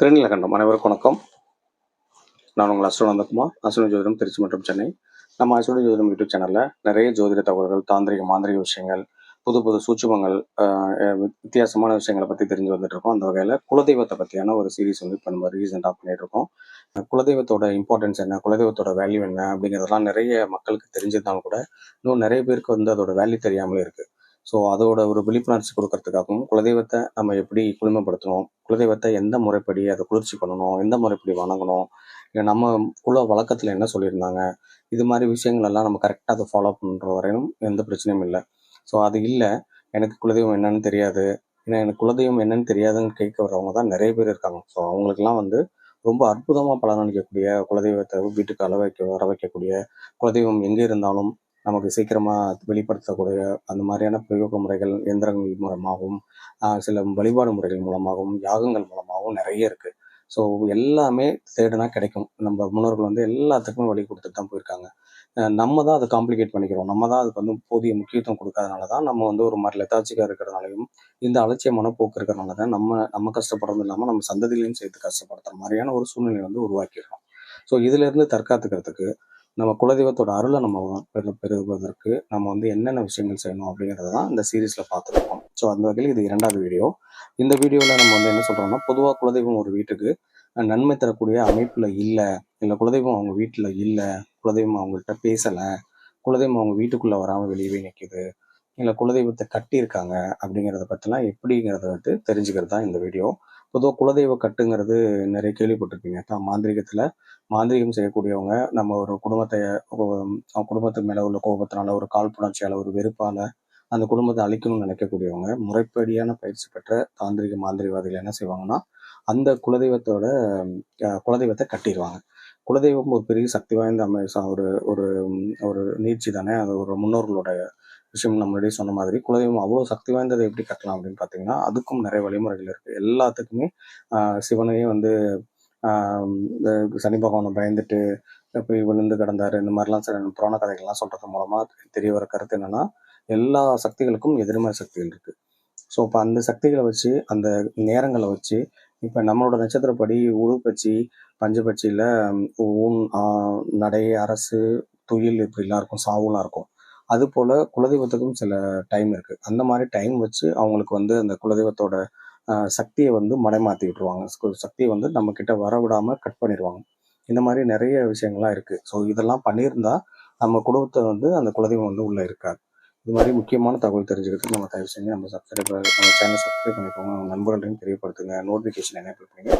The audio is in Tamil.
திருநீலகண்டம். அனைவருக்கும் வணக்கம். நான் உங்கள் அஸ்வன் நந்தகுமார். அஸ்வன ஜோதிடம் திருச்சி மற்றும் சென்னை. நம்ம அஸ்வன ஜோதிடம் யூடியூப் சேனலில் நிறைய ஜோதிட தகவல்கள் தாந்திரிக மாந்திரிக விஷயங்கள் புது புது சூட்சமங்கள் வித்தியாசமான விஷயங்களை பற்றி தெரிஞ்சு வந்துட்டு இருக்கோம். அந்த வகையில் குலதெய்வத்தை பற்றியான ஒரு சீரீஸ் வந்து இப்போ நம்ம ரீசெண்டாக பண்ணிட்டு இருக்கோம். குலதெய்வத்தோட இம்பார்ட்டன்ஸ் என்ன? குலதெய்வத்தோட வேல்யூ என்ன? அப்படிங்கிறதெல்லாம் நிறைய மக்களுக்கு தெரிஞ்சிருந்தாலும் கூட இன்னும் நிறைய பேருக்கு வந்து அதோட வேல்யூ தெரியாமலே இருக்குது ஸோ அதோட ஒரு விழிப்புணர்ச்சி கொடுக்கறதுக்காகவும் குலதெய்வத்தை நம்ம எப்படி குளிமைப்படுத்தணும் குலதெய்வத்தை எந்த முறைப்படி அதை குளிர்ச்சி பண்ணணும் எந்த முறைப்படி வணங்கணும் இல்லை நம்ம குல வழக்கத்தில் என்ன சொல்லியிருந்தாங்க இது மாதிரி விஷயங்கள் எல்லாம் நம்ம கரெக்டாக அதை ஃபாலோ பண்ணுற வரையும் எந்த பிரச்சனையும் இல்லை. ஸோ அது இல்லை எனக்கு குலதெய்வம் என்னன்னு தெரியாது ஏன்னா எனக்கு குலதெய்வம் என்னன்னு தெரியாதுன்னு கேட்க வரவங்க தான் நிறைய பேர் இருக்காங்க. ஸோ அவங்களுக்குலாம் வந்து ரொம்ப அற்புதமாக பலனளிக்கக்கூடிய குலதெய்வத்தை வீட்டுக்கு அள வைக்க வர வைக்கக்கூடிய குலதெய்வம் எங்கே இருந்தாலும் நமக்கு சீக்கிரமாக வெளிப்படுத்தக்கூடிய அந்த மாதிரியான பிரயோக முறைகள் எந்திரங்கள் மூலமாகவும் சில வழிபாடு முறைகள் மூலமாகவும் யாகங்கள் மூலமாகவும் நிறைய இருக்கு. ஸோ எல்லாமே தேடுனா கிடைக்கும். நம்ம முன்னோர்கள் வந்து எல்லாத்துக்குமே வழி கொடுத்துட்டு தான் போயிருக்காங்க. நம்ம தான் அதை காம்ப்ளிகேட் பண்ணிக்கிறோம். நம்ம தான் அதுக்கு வந்து போதிய முக்கியத்துவம் கொடுக்காதனால தான் நம்ம வந்து ஒரு மாதிரி லெத்தாச்சிக்காக இருக்கிறனாலையும் இந்த அலட்சியமான போக்கு இருக்கிறனால தான் நம்ம நம்ம கஷ்டப்படுறது இல்லாமல் நம்ம சந்ததிகளையும் சேர்த்து கஷ்டப்படுத்துற மாதிரியான ஒரு சூழ்நிலை வந்து உருவாக்கிடுறோம். ஸோ இதுலேருந்து தற்காத்துக்கிறதுக்கு நம்ம குலதெய்வத்தோட அருளை நம்ம பெரு பெறுவதற்கு நம்ம வந்து என்னென்ன விஷயங்கள் செய்யணும் அப்படிங்கிறத தான் இந்த சீரீஸில் பார்த்துருக்கோம். ஸோ அந்த வகையில் இது இரண்டாவது வீடியோ இந்த வீடியோவில் நம்ம வந்து என்ன சொல்கிறோம்னா பொதுவாக குலதெய்வம் ஒரு வீட்டுக்கு நன்மை தரக்கூடிய அமைப்பில் இல்லை இல்லை குலதெய்வம் அவங்க வீட்டில் இல்லை குலதெய்வம் அவங்கள்ட்ட பேசலை குலதெய்வம் அவங்க வீட்டுக்குள்ளே வராமல் வெளியவே நிற்குது இல்லை குலதெய்வத்தை கட்டியிருக்காங்க அப்படிங்கிறத பற்றிலாம் எப்படிங்கிறத வந்து தெரிஞ்சுக்கிறது தான் இந்த வீடியோ பொதுவாக குலதெய்வ கட்டுங்கிறது நிறைய கேள்விப்பட்டிருப்பீங்க. தான் மாந்திரிகத்தில் மாந்திரிகம் செய்யக்கூடியவங்க நம்ம ஒரு குடும்பத்தை குடும்பத்து மேலே உள்ள கோபத்தினால ஒரு காழ்ப்புணர்ச்சியால் ஒரு வெறுப்பால் அந்த குடும்பத்தை அழிக்கணும்னு நினைக்கக்கூடியவங்க முறைப்படியான பயிற்சி பெற்ற தாந்திரிக மாந்திரிகவாதிகள் என்ன செய்வாங்கன்னா அந்த குலதெய்வத்தோட குலதெய்வத்தை கட்டிடுவாங்க. குலதெய்வம் ஒரு பெரிய சக்தி வாய்ந்த அமை ஒரு ஒரு ஒரு நீட்சி தானே அது ஒரு முன்னோர்களோட விஷயம் நம்மளுடைய சொன்ன மாதிரி. குலதெய்வம் அவ்வளோ சக்தி வாய்ந்ததை எப்படி கட்டலாம் அப்படின்னு பார்த்தீங்கன்னா அதுக்கும் நிறைய வழிமுறைகள் இருக்குது எல்லாத்துக்குமே சிவனையே வந்து இந்த சனி பகவானை பயந்துட்டு போய் விழுந்து கிடந்தாரு இந்த மாதிரிலாம் சில புராண கதைகள்லாம் சொல்றது மூலமா தெரிய வர கருத்து என்னன்னா எல்லா சக்திகளுக்கும் எதிர்மறை சக்திகள் இருக்கு. ஸோ இப்போ அந்த சக்திகளை வச்சு அந்த நேரங்களை வச்சு இப்போ நம்மளோட நட்சத்திரப்படி உழுப்பச்சி பஞ்சபட்சியில் ஊன் நடை அரசு துயில் இப்படிலாம் இருக்கும் சாவுலாம் இருக்கும். அதுபோல் குலதெய்வத்துக்கும் சில டைம் இருக்குது அந்த மாதிரி டைம் வச்சு அவங்களுக்கு வந்து அந்த குலதெய்வத்தோட சக்தியை வந்து மடைமாத்தி விட்டுருவாங்க சக்தியை வந்து நம்ம கிட்ட வர விடாமல் கட் பண்ணிடுவாங்க இந்த மாதிரி நிறைய விஷயங்கள்லாம் இருக்கு. ஸோ இதெல்லாம் பண்ணியிருந்தா நம்ம குடும்பத்தை வந்து அந்த குலதெய்வம் வந்து உள்ள இருக்காது. இது மாதிரி முக்கியமான தகவல் தெரிஞ்சுக்கிறதுக்கு நம்ம தயவு செஞ்சு நம்ம சப்ஸ்கிரைப் நம்ம சேனல் சப்ஸ்கிரைப் பண்ணிக்கோங்க. நண்பர்களையும் தெரியப்படுத்துங்க. நோட்டிஃபிகேஷன் என்ன பண்ணுங்க.